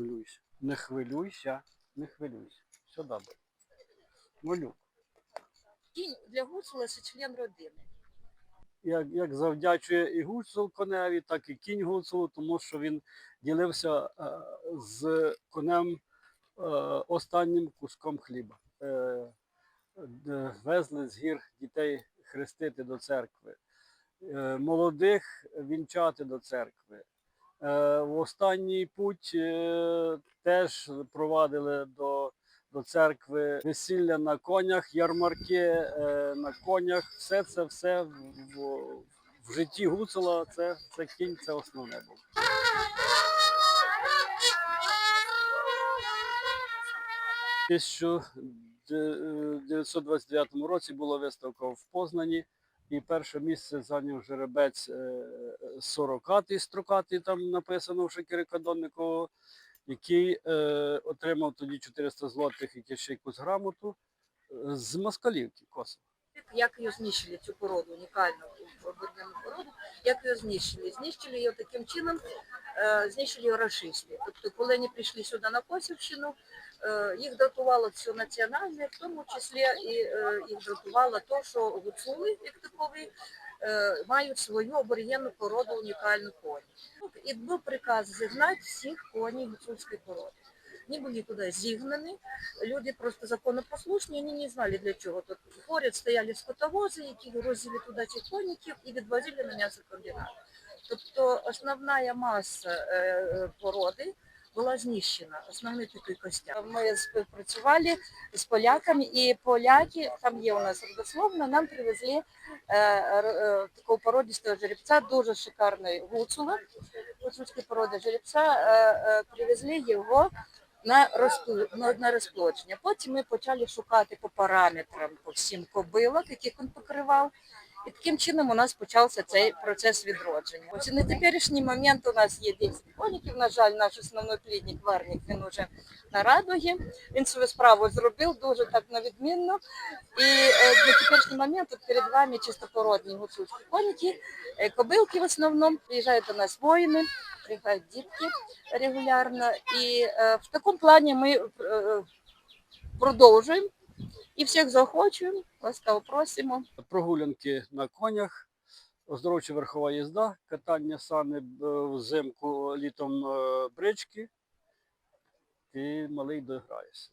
хвилюйся. Не хвилюйся, не хвилюйся. Все добре. Молю. Кінь для гуцула це член родини. Як, як завдячує і гуцул коневі, так і кінь гуцулу, тому що він ділився е, з конем е, останнім куском хліба. Е, д- везли з гір дітей хрестити до церкви, е, молодих вінчати до церкви. Е, в останній путь е, теж провадили до, до церкви весілля на конях, ярмарки е, на конях. Все це все в, в, житті гуцула, це, це кінь, це основне було. У 1929 році була виставка в Познані, і перше місце зайняв жеребець 40-й, строкатий, там написано в Шекірикадонникового, який е, отримав тоді 400 злотих і ще якусь грамоту е, з Москалівки Косово. Як її знищили, цю породу, унікальну водяну породу, як його знищили? Знищили його таким чином, е, знищили його рашисти. Тобто, коли вони прийшли сюди на Косівщину, е, їх дратувало все національне, в тому числі і е, їх дратувало те, що гуцули, як такові, мають свою аборигенну породу унікальну коні. І був приказ зігнати всіх коней гуцульської породи. Они были туда зигнаны, люди просто законопослушні, вони не знали для чого. Тут поряд стояли скотовози, які грузили туди цих конників і відвозили на м'ясокомбінат. Тобто основна маса е, породи була знищена, основний такий костяк. Ми співпрацювали з поляками, і поляки, там є у нас родословно, нам привезли е, е, такого породистого жеребця, дуже шикарної гуцула, гуцульської породи жеребця, привезли його на, на, розплодження. Потім ми почали шукати по параметрам по всім кобилок, яких він покривав. І таким чином у нас почався цей процес відродження. Ось на теперішній момент у нас є 10 коніків. На жаль, наш основний плідник Варник він уже на радугі. Він свою справу зробив дуже так на відмінно. І е, на теперішній момент тут перед вами чистопородні гуцульські коніки, е, кобилки в основному. Приїжджають до нас воїни, приїжджають детки регулярно. І е, в такому плані ми е, продовжуємо і всіх заохочуємо, ласкаво просимо. Прогулянки на конях, оздоровча верхова їзда, катання сани е, взимку, літом е, брички, і малий дограєшся.